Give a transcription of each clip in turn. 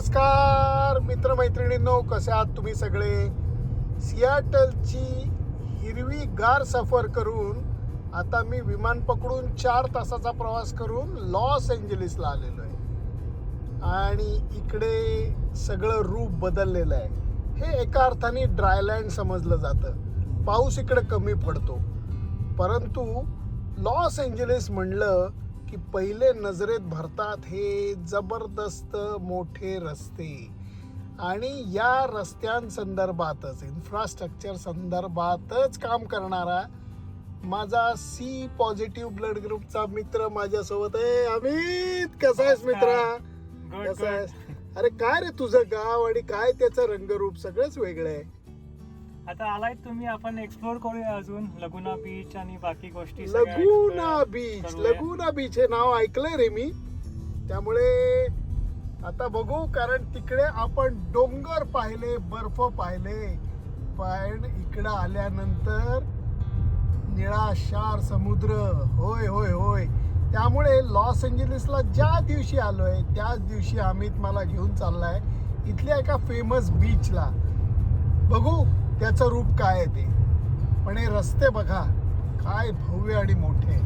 नमस्कार मित्रमैत्रिणींनो कसे आहात तुम्ही सगळे? सियाटलची हिरवी गार सफर करून आता मी विमान पकडून चार तासाचा प्रवास करून लॉस एंजलिसला आलेलो आहे. आणि इकडे सगळं रूप बदललेलं आहे. हे एका अर्थाने ड्रायलँड समजलं जातं. पाऊस इकडे कमी पडतो. परंतु लॉस एंजलिस म्हणलं की पहिले नजरेत भरतात हे जबरदस्त मोठे रस्ते. आणि या रस्त्यांसंदर्भातच इन्फ्रास्ट्रक्चर संदर्भातच काम करणारा माझा सी पॉझिटिव्ह ब्लड ग्रुपचा मित्र माझ्यासोबत आहे. अमित कसा आहेस मित्रा? कसा. आहेस? अरे काय रे तुझं गाव आणि काय त्याचं रंगरूप? सगळंच वेगळं आहे. आता आलाय तुम्ही आपण एक्सप्लोर करूया अजून. लगुना बीच आणि बाकी गोष्टी सगळ्या लगुना explore बीच करूया. लगुना बीच हे नाव ऐकलंय रे मी. त्यामुळे आता बघू कारण तिकडे आपण डोंगर पाहिले बर्फ पाहिले. पण इकडं आल्यानंतर निळाशार समुद्र. होय होय होय. त्यामुळे लॉस एंजलिसला ज्या दिवशी आलोय त्याच दिवशी अमित मला घेऊन चाललाय इथल्या एका फेमस बीचला बघू. त्याचं रूप काय आहे ते? पण हे रस्ते बघा काय भव्य आणि मोठे.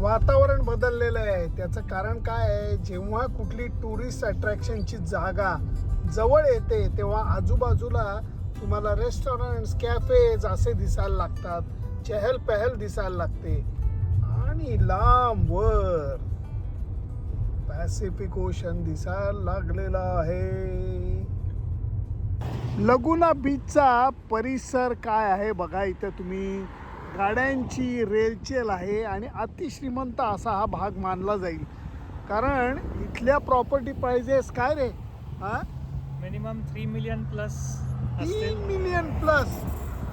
वातावरण बदललेलं आहे. त्याचं कारण काय आहे? जेव्हा कुठली टुरिस्ट अट्रॅक्शनची जागा जवळ येते तेव्हा आजूबाजूला तुम्हाला रेस्टॉरंट्स कॅफेज असे दिसायला लागतात. चहल पहल दिसायला लागते. आणि लांब वर पॅसिफिक ओशन दिसायला लागलेला आहे. लगुना बीचचा परिसर काय आहे? बघा इथं तुम्ही. गाड्यांची रेलचेल आहे आणि अतिश्रीमंत असा हा भाग मानला जाईल. कारण इथल्या प्रॉपर्टी प्राइजेस काय रे? हा? मिनिमम थ्री मिलियन प्लस तीन मिलियन प्लस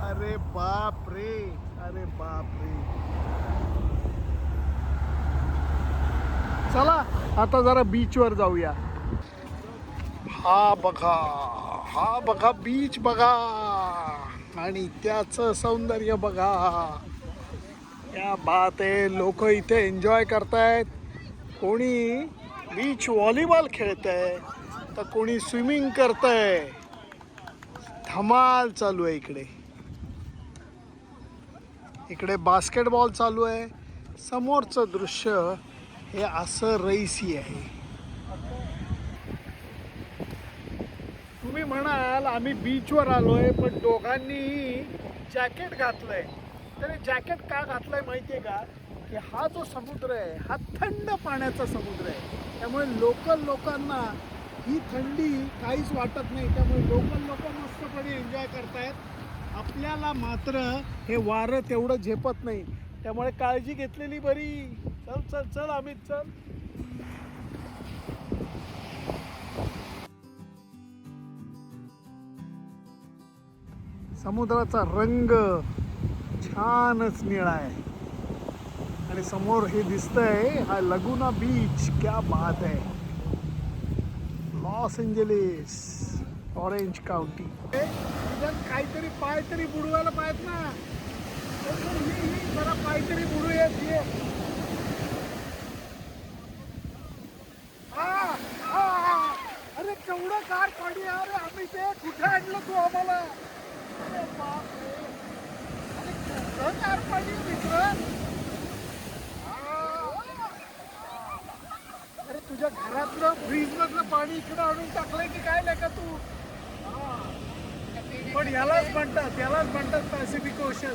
अरे बाप रे अरे बाप रे चला आता जरा बीचवर जाऊया. हा बघा हा बघा बीच बघा. आणि त्याचं सौंदर्य बघा. या बात आहे लोक इथे एन्जॉय करतायत. कोणी बीच व्हॉलीबॉल खेळतंय तर कोणी स्विमिंग करतंय. धमाल चालू आहे इकडे. इकडे बास्केटबॉल चालू आहे. समोरचं दृश्य हे असं रईसी आहे. तुम्ही म्हणाल आम्ही बीचवर आलोय पण दोघांनीही जॅकेट घातलंय. तर हे जॅकेट का घातलंय माहितीये का? की हा जो समुद्र आहे हा थंड पाण्याचा समुद्र आहे. त्यामुळे लोकल लोकांना ही थंडी काहीच वाटत नाही. त्यामुळे लोकल लोक मस्तपणे एन्जॉय करतायत. आपल्याला मात्र हे वारं तेवढं झेपत नाही. त्यामुळे काळजी घेतलेली बरी. चल चल चल अमित चल. समुद्राचा रंग छानच निळा आहे. आणि समोर हे दिसतंय हा लगुना बीच क्या बात आहे. Los Angeles Orange County. काहीतरी पाय तरी बुडवायला पाहिजे ना. तर मग ये, ये, जरा पाय तरी बुडूयात ये आ, आ, आ. अरे केवढं कार पाणी अरे आम्ही ते कुठे आणलं तू आम्हाला? अरे बापरे. कार पाणी मित्र अरे तुझ्या घरातलं फ्रीज मधलं पाणी इकडं आणून टाकलंय की काय नाही का तू पण यालाच म्हणतात यालाच म्हणतात पॅसिफिक ओशन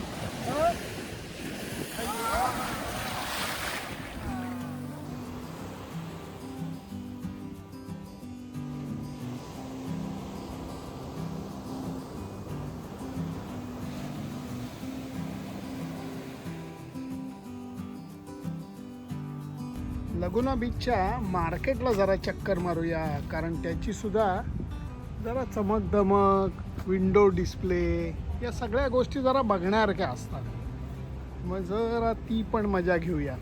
लगुना बीचच्या मार्केटला जरा चक्कर मारूया कारण त्याची सुद्धा जरा चमक दमक विंडो डिस्प्ले या सगळ्या गोष्टी जरा बघण्यासारख्या असतात. मग जरा ती पण मजा घेऊया.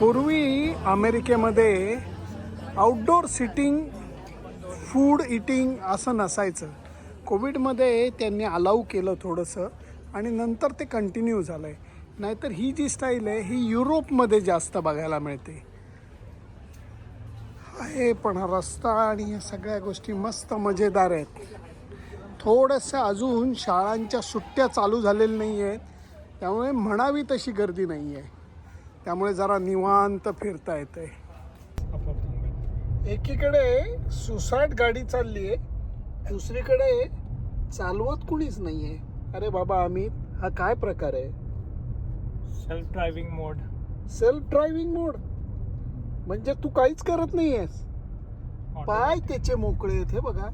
पूर्वी अमेरिकेमध्ये आउटडोर सिटिंग फूड इटिंग असं नसायचं. कोविडमध्ये त्यांनी अलाऊ केलं थोडंसं आणि नंतर ते कंटिन्यू झालं आहे नाहीतर ही जी स्टाईल आहे ही युरोपमध्ये जास्त बघायला मिळते. आहे पण रस्ता आणि या सगळ्या गोष्टी मस्त मजेदार आहेत. थोडंसं अजून शाळांच्या सुट्ट्या चालू झालेल्या नाही आहेत. त्यामुळे म्हणावी तशी गर्दी नाही आहे. त्यामुळे जरा निवांत फिरता येतं आहे एकीकडे सुसाट गाडी चालली आहे. दुसरीकडे चालवत कुणीच नाही आहे अरे बाबा अमित हा काय प्रकार आहे? Self driving mode self driving mode म्हणजे तू काहीच करत नाही आहेस पाय त्याचे मोकळे आहेत हे बघा.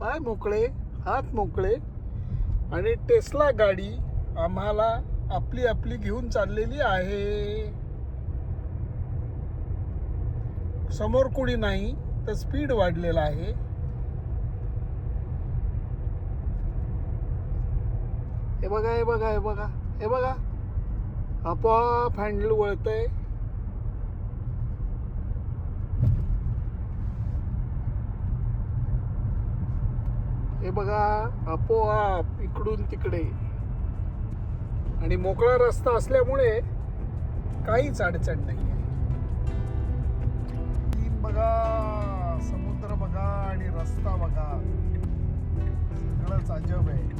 पाय मोकळे हात मोकळे. आणि टेस्ला गाडी आम्हाला आपली आपली घेऊन चाललेली आहे. समोर कुणी नाही तर स्पीड वाढलेला आहे. हे बघा हे बघा हे बघा हे बघा. आपोआप हँडल वळतंय. हे बघा आपोआप इकडून तिकडे. आणि मोकळा रस्ता असल्यामुळे काहीच अडचण नाही बघा समुद्र बघा आणि रस्ता बघा. सगळंच अजब आहे.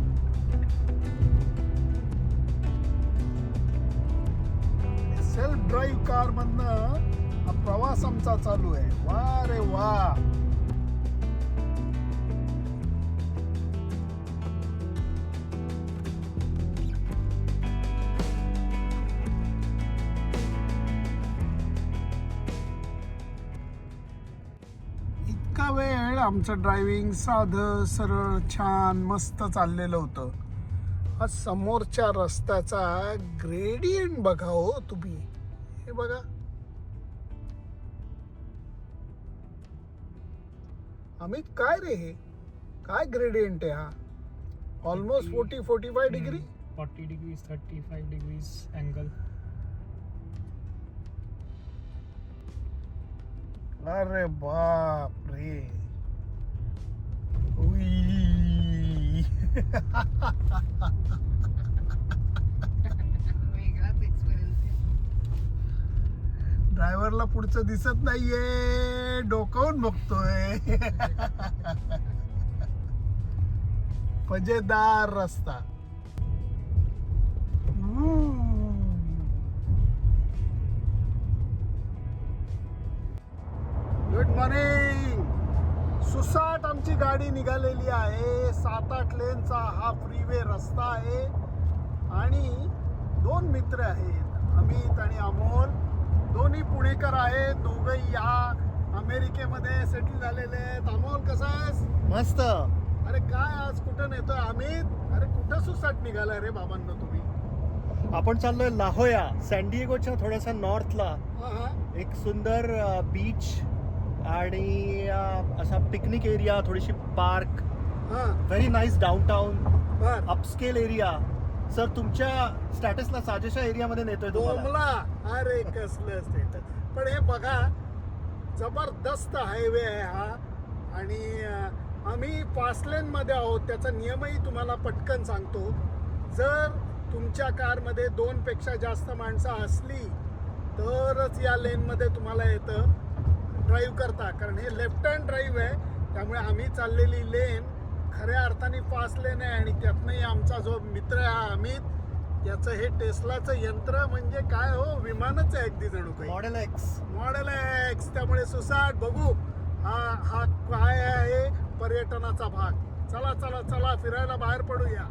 सेल्फ ड्राईव्ह कारमधनं प्रवास आमचा चालू आहे. वा रे वा. इतका वेळ आमचं ड्रायव्हिंग साधं सरळ छान मस्त चाललेलं होतं. हा समोरच्या रस्त्याचा ग्रेडियंट बघा हो तुम्ही. हे बघा. अमित काय रे हे? काय ग्रेडियंट आहे हा? Almost forty forty five degree forty degrees thirty five degrees angle अरे बाप रे. वेगळाच एक्सपिरियन्स ड्रायव्हरला पुढचं दिसत नाहीये. डोकावून बघतोय. मजेदार रस्ता. गुड मॉर्निंग सुसाट आमची गाडी निघालेली आहे. सात आठ लेनचा हा फ्रीवे रस्ता आहे. आणि दोन मित्र आहेत अमित आणि अमोल. दोन्ही पुणेकर आहेत दोघंही या अमेरिकेमध्ये सेटल झालेले आहेत. अमोल कसा आहेस? मस्त. अरे काय आज कुठं नेतोय अमित? अरे कुठं सुसाट निघालाय रे बाबांना तुम्ही? आपण चाललोय लाहोया सॅन्डिएगोच्या थोड्याशा नॉर्थला. एक सुंदर बीच आणि असा पिकनिक एरिया थोडीशी पार्क हा. व्हेरी नाईस डाऊन बर. अपस्केल एरिया सर तुमच्या स्टॅटसला साजेशा एरियामध्ये नेतोय तुम्हाला. अरे कसलं स्टेटस पण हे बघा जबरदस्त हायवे आहे हा. आणि आम्ही फास्ट लेन मध्ये आहोत त्याचा नियमही तुम्हाला पटकन सांगतो. जर तुमच्या कारमध्ये दोन पेक्षा जास्त माणसं असली तरच या लेनमध्ये तुम्हाला येतं. ड्राईव्ह करता. कारण हे लेफ्ट हँड ड्राईव्ह आहे. त्यामुळे आम्ही चाललेली लेन खऱ्या अर्थाने फास्ट लेन आहे आणि त्यातनंही आमचा जो मित्र आहे हा अमित त्याचं हे टेस्लाचं यंत्र म्हणजे काय हो? विमानच आहे अगदी जणू काही. मॉडेल एक्स मॉडेल एक्स त्यामुळे सुसाट बघू हा हा काय आहे पर्यटनाचा भाग. चला चला चला फिरायला बाहेर पडूया.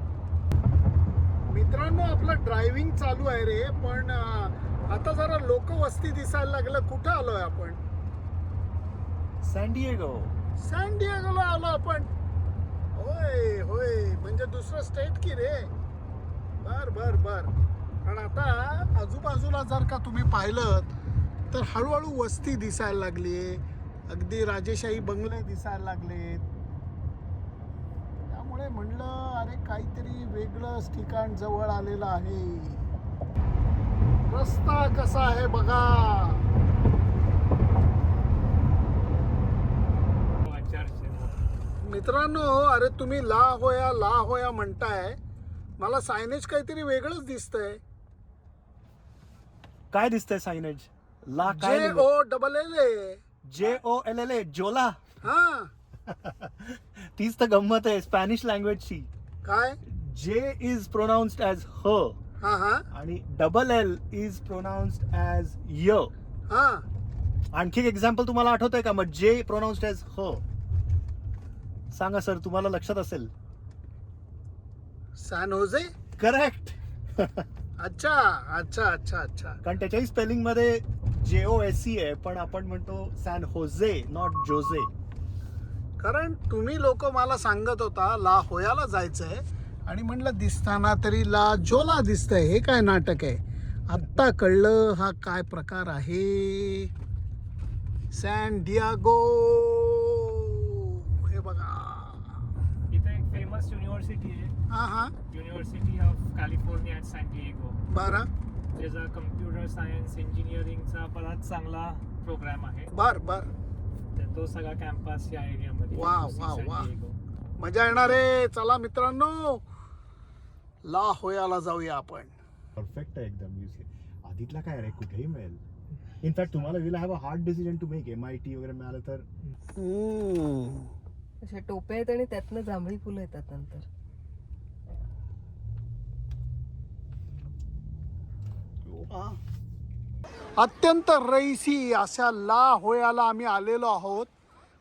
मित्रांनो आपलं ड्रायव्हिंग चालू आहे रे पण आता जरा लोक वस्ती दिसायला लागलं. कुठं आलोय आपण? सॅन्डिएगो सॅन आलो आपण. होय होय. म्हणजे दुसरं स्टेट की रे? बर बर बर. पण आता आजूबाजूला जर का तुम्ही पाहिलं तर हळूहळू वस्ती दिसायला लागली. अगदी राजेशाही बंगले दिसायला लागलेत त्यामुळे म्हणलं अरे काहीतरी वेगळंच ठिकाण जवळ आलेलं आहे. रस्ता कसा आहे बघा. मित्रांनो अरे तुम्ही ला होया ला होया म्हणताय. मला सायनेज काहीतरी वेगळंच दिसतंय. काय दिसतंय सायनेज ला काय जे ओ डबल एल ए जे ओ एल एल ए जोला. हा. तीच तर गंमत आहे स्पॅनिश लँग्वेजची काय? जे इज प्रोनाऊन्स्ड ॲज ह हा हा. आणि double L is pronounced as Y हा. आणखी एक एक्झाम्पल तुम्हाला आठवतंय का? मग जे प्रोनाऊन्स्ड ॲज ह सांगा सर तुम्हाला लक्षात असेल. San Jose? करेक्ट. अच्छा अच्छा अच्छा अच्छा. कारण त्याच्याही स्पेलिंगमध्ये जे ओ एस सी आहे पण आपण म्हणतो सॅन होजे नॉट जोझे कारण तुम्ही लोक मला सांगत होता ला होयाला जायचंय आणि म्हणलं दिसताना तरी ला जोला दिसतंय हे काय नाटक आहे? आत्ता कळलं हा काय प्रकार आहे. सॅन डियागो हे बघा इथे एक युनिव्हर्सिटी आहे. हा हा. University of California at San Diego बरं. त्याचा कम्प्युटर सायन्स इंजिनिअरिंगचा बराच चांगला प्रोग्राम आहे. बर बर. तर तो सगळा कॅम्पस या एरियामध्ये वा, वा, वा. मजा येणार आहे. चला मित्रांनो. ला होयाला जाऊया आपण. परफेक्ट आहे एकदम यूज आधीतला काय रे? कुठेही मिळेल. इनफॅक्ट तुम्हाला will have a hard decision to make M I T वगैरे मिळालं तर. हम्म. असे टोपे आहेत आणि त्यातनं जांभळी फुलं येतात नंतर. अत्यंत रईसी अशा ला होयाला आम्ही आलेलो आहोत.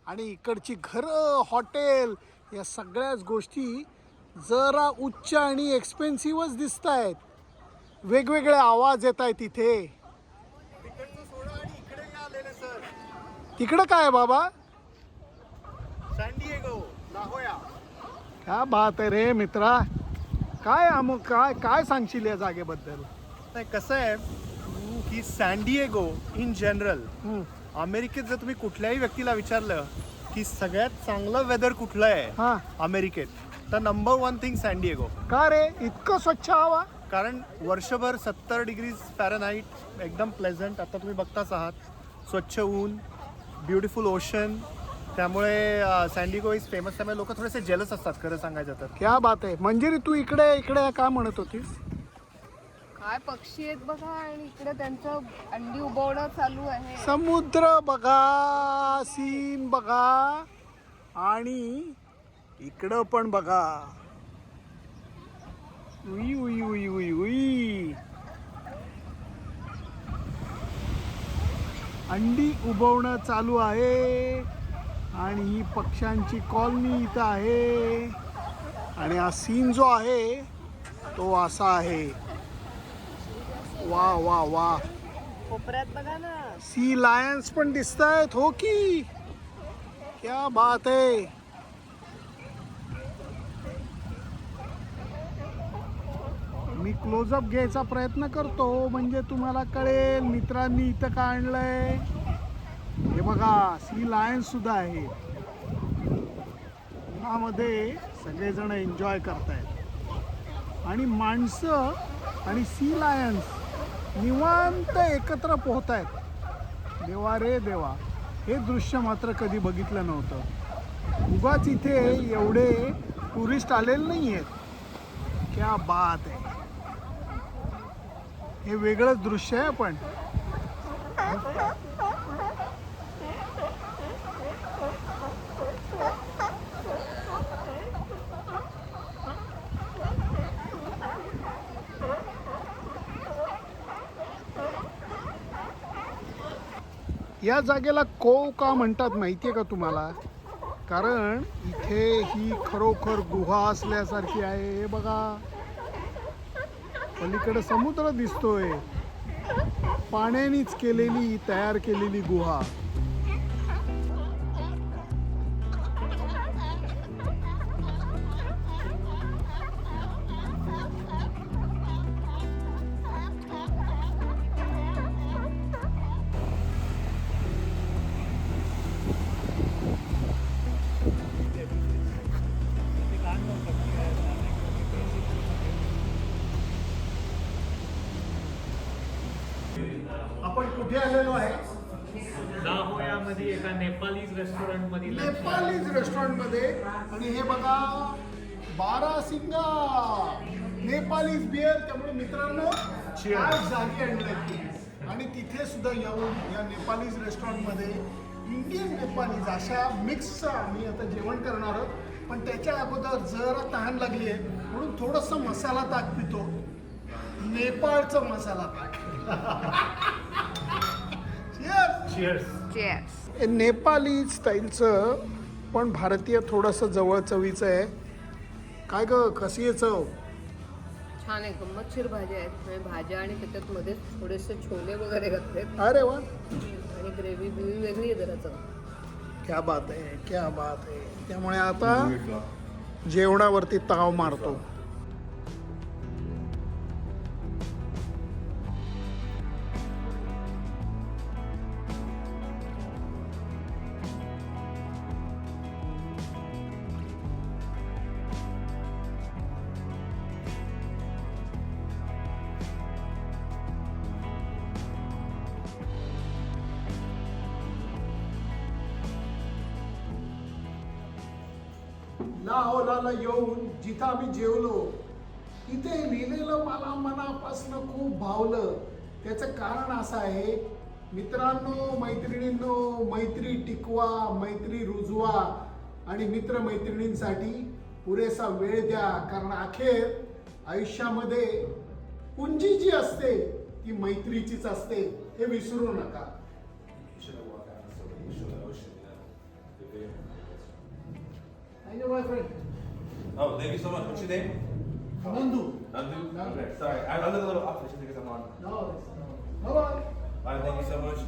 आणि इकडची घरं हॉटेल या सगळ्याच गोष्टी जरा उच्च आणि एक्सपेन्सिव्हच दिसत आहेत वेगवेगळे आवाज येत आहेत इथे. तिकडं काय बाबा? क्या बात आहे रे मित्रा. काय अमुक काय काय सांगशील या जागेबद्दल? नाही कसं आहे की सॅन्डिएगो इन जनरल. अमेरिकेत जर तुम्ही कुठल्याही व्यक्तीला विचारलं की सगळ्यात चांगलं वेदर कुठलं आहे हा. अमेरिकेत तर नंबर वन थिंग सॅन्डिएगो का रे? इतकं स्वच्छ हवा? कारण वर्षभर सत्तर डिग्रीज फॅरनहाईट एकदम प्लेझंट आता तुम्ही बघताच आहात. स्वच्छ ऊन ब्युटिफुल ओशन त्यामुळे सँडिगो इज फेमस त्यामुळे लोक थोडेसे जेलस असतात खरं सांगायचं तर. क्या बात आहे. मंजिरी तू इकडे इकडे काय म्हणत होतीस? काय पक्षी आहेत बघा आणि इकडे त्यांचं अंडी उबवणं चालू आहे. समुद्र बघा सीन बघा आणि इकडं पण बघा. उई उई उई उई उई. अंडी उबवणं चालू आहे आणि ही पक्ष्यांची कॉलनी इथं आहे. आणि हा सीन जो आहे तो असा आहे. वा वा वा. कोपऱ्यात बघा ना. सी लायन्स पण दिसत आहेत हो की? क्या बात आहे. मी क्लोजअप घ्यायचा प्रयत्न करतो म्हणजे तुम्हाला कळेल मित्रांनी इथं का आणलंय हे बघा सी लायन्स सुद्धा आहे उन्हामध्ये सगळेजण एन्जॉय करतायत. आणि माणसं आणि सी लायन्स निवांत एकत्र पोहत आहेत देवा रे देवा हे दृश्य मात्र कधी बघितलं नव्हतं. उगाच इथे एवढे टुरिस्ट आलेले नाही आहेत क्या बात आहे. हे वेगळंच दृश्य आहे पण. या जागेला कोव का म्हणतात माहिती आहे का तुम्हाला? कारण इथे ही खरोखर गुहा असल्यासारखी आहे. हे बघा. पलीकडे समुद्र दिसतोय. पाण्यानेच केलेली तयार केलेली गुहा. आपण कुठे आलेलो आहे? मध्ये एका नेपालीजमध्ये आहे. नेपालीज रेस्टॉरंटमध्ये आणि हे बघा बारा सिंगा. नेपालीज बिअर त्यामुळे मित्रांनो आज जागी आणली आणि तिथे सुद्धा येऊन या नेपालीज रेस्टॉरंटमध्ये इंडियन नेपालीज अशा मिक्सचं आम्ही आता जेवण करणार आहोत. पण त्याच्या अगोदर जरा तहान लागली आहे. म्हणून थोडंसं मसाला ताक पितो. नेपाळचा मसाला ताक. हे नेपाली स्टाईलचं पण भारतीय थोडंसं जवळ चवीचं आहे. काय ग कशी आहे चव? छान आहे गंमतशीर भाज्या आहेत म्हणजे भाज्या आणि त्याच्यात मध्ये थोडेसे छोले वगैरे घातलेत. अरे वा. आणि ग्रेव्ही बिव्ही वेगळी आहे जरा चव. क्या बात आहे क्या बात आहे. त्यामुळे आता जेवणावरती ताव मारतो. लाहोराला येऊन जिथं आम्ही जेवलो तिथे लिहिलेलं मला मनापासून खूप भावलं. त्याचं कारण असं आहे मित्रांनो मैत्रिणींनो मैत्री टिकवा मैत्री रुजवा आणि मित्रमैत्रिणींसाठी पुरेसा वेळ द्या. कारण अखेर आयुष्यामध्ये पुंजी जी असते ती मैत्रीचीच असते हे विसरू नका. Thank you, my friend. Oh, thank you so much. What's your name? Nandu. Nandu? Nandu. Okay, sorry. I'm a little off because I'm on. No, it's no. Bye-bye. Bye, thank you so much.